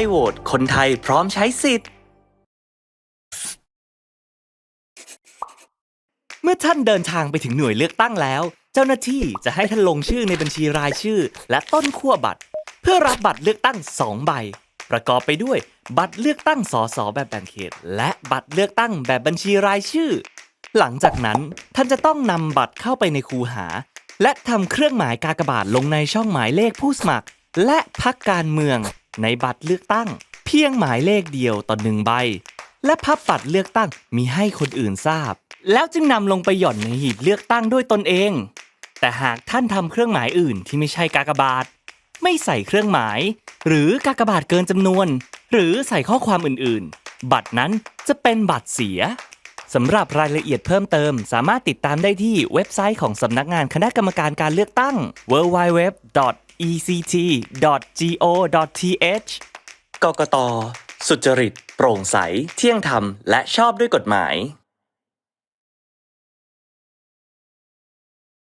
ยโหวตคนไทยพร้อมใช้สิทธิ์ เมื่อท่านเดินทางไปถึงหน่วยเลือกตั้งแล้ว เจ้าหน้าที่จะให้ท่านลงชื่อในบัญชีรายชื่อ และต้นขั้วบัตร เพื่อรับบัตรเลือกตั้ง 2 ใบ ประกอบไปด้วย บัตรเลือกตั้งสสแบบแบ่งเขต และบัตรเลือกตั้งแบบบัญชีรายชื่อ หลังจากนั้นท่านจะต้องนำบัตรเข้าไปในคูหา และทำเครื่องหมายกากบาทลงในช่องหมายเลขผู้สมัคร และพักการเมือง ในบัตรเลือกตั้ง เพียงหมายเลขเดียวต่อหนึ่งใบ และพับบัตรเลือกตั้งมีให้คนอื่นทราบ แล้วจึงนำลงไปหย่อนในหีบเลือกตั้งด้วยตนเอง แต่หากท่านทำเครื่องหมายอื่นที่ไม่ใช่กากบาท ไม่ใส่เครื่องหมาย หรือกากบาทเกินจำนวน หรือใส่ข้อความอื่นๆ บัตรนั้นจะเป็นบัตรเสียสำหรับรายละเอียดเพิ่มเติม สามารถติดตามได้ที่เว็บไซต์ของสำนักงานคณะกรรมการการเลือกตั้ง ect.go.th กกตสุจริต โปร่งใส เที่ยงธรรม และชอบด้วยกฎหมาย